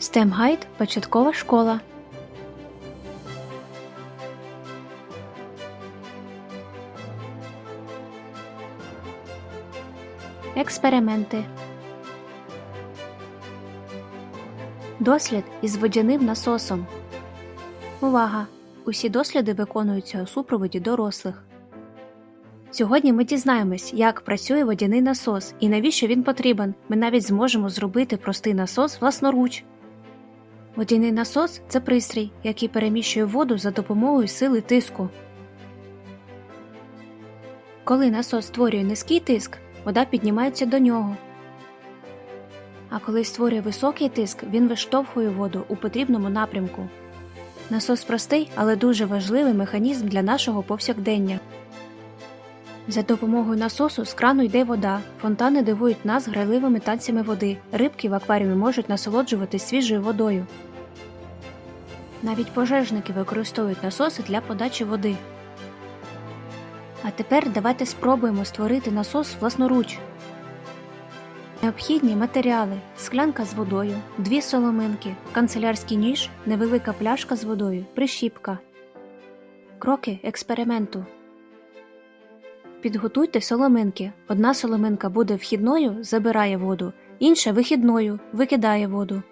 STEM-гайд Початкова школа. Експерименти. Дослід із водяним насосом. Увага! Усі досліди виконуються у супроводі дорослих. Сьогодні ми дізнаємось, як працює водяний насос і навіщо він потрібен. Ми навіть зможемо зробити простий насос власноруч. Водяний насос це пристрій, який переміщує воду за допомогою сили тиску. Коли насос створює низький тиск, вода піднімається до нього. А коли створює високий тиск, він виштовхує воду у потрібному напрямку. Насос простий, але дуже важливий механізм для нашого повсякдення. За допомогою насосу з крану йде вода, фонтани дивують нас грайливими танцями води, рибки в акваріумі можуть насолоджуватись свіжою водою. Навіть пожежники використовують насоси для подачі води. А тепер давайте спробуємо створити насос власноруч. Необхідні матеріали: склянка з водою, дві соломинки, канцелярський ніж, невелика пляшка з водою, прищіпка. Кроки експерименту. Підготуйте соломинки. Одна соломинка буде вхідною, забирає воду, інша вихідною, викидає воду.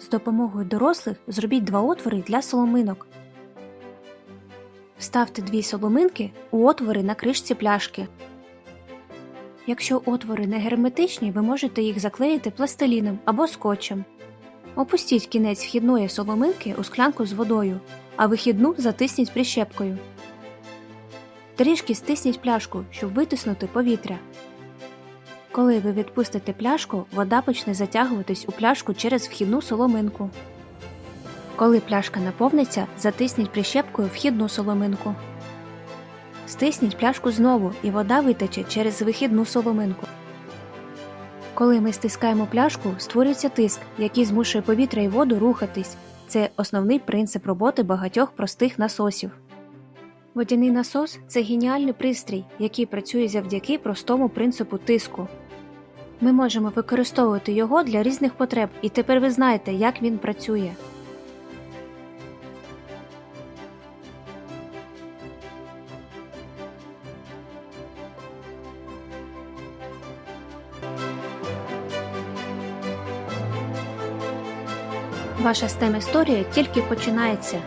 З допомогою дорослих зробіть два отвори для соломинок. Вставте дві соломинки у отвори на кришці пляшки. Якщо отвори не герметичні, ви можете їх заклеїти пластиліном або скотчем. Опустіть кінець вхідної соломинки у склянку з водою, а вихідну затисніть прищепкою. Трішки стисніть пляшку, щоб витиснути повітря. Коли ви відпустите пляшку, вода почне затягуватись у пляшку через вхідну соломинку. Коли пляшка наповниться, затисніть прищепкою вхідну соломинку. Стисніть пляшку знову, і вода витече через вихідну соломинку. Коли ми стискаємо пляшку, створюється тиск, який змушує повітря і воду рухатись. Це основний принцип роботи багатьох простих насосів. Водяний насос це геніальний пристрій, який працює завдяки простому принципу тиску. Ми можемо використовувати його для різних потреб, і тепер ви знаєте, як він працює. Ваша STEM історія тільки починається.